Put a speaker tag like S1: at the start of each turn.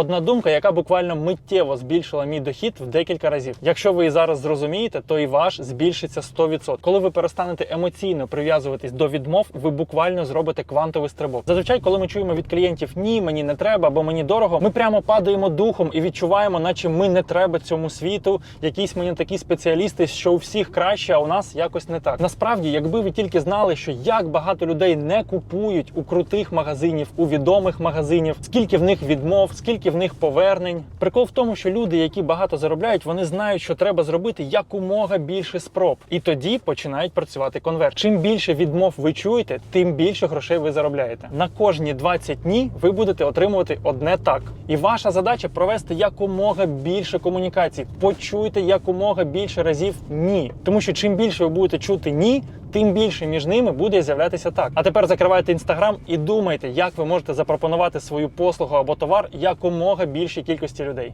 S1: Одна думка, яка буквально миттєво збільшила мій дохід в декілька разів. Якщо ви і зараз зрозумієте, то і ваш збільшиться 100%. Коли ви перестанете емоційно прив'язуватись до відмов, ви буквально зробите квантовий стрибок. Зазвичай, коли ми чуємо від клієнтів ні, мені не треба, або мені дорого, ми прямо падаємо духом і відчуваємо, наче ми не треба цьому світу. Якісь ми не такі спеціалісти, що у всіх краще, а у нас якось не так. Насправді, якби ви тільки знали, що як багато людей не купують у крутих магазинів, у відомих магазинів, скільки в них відмов, скільки в них повернень. Прикол в тому, що люди, які багато заробляють, вони знають, що треба зробити якомога більше спроб, і тоді починають працювати конверт. Чим більше відмов ви чуєте, тим більше грошей ви заробляєте. На кожні 20 дні ви будете отримувати одне так. І ваша задача провести якомога більше комунікацій. Почуйте якомога більше разів ні. Тому що чим більше ви будете чути ні, тим більше між ними буде з'являтися так. А тепер закривайте інстаграм і думайте, як ви можете запропонувати свою послугу або товар якомога більшій кількості людей.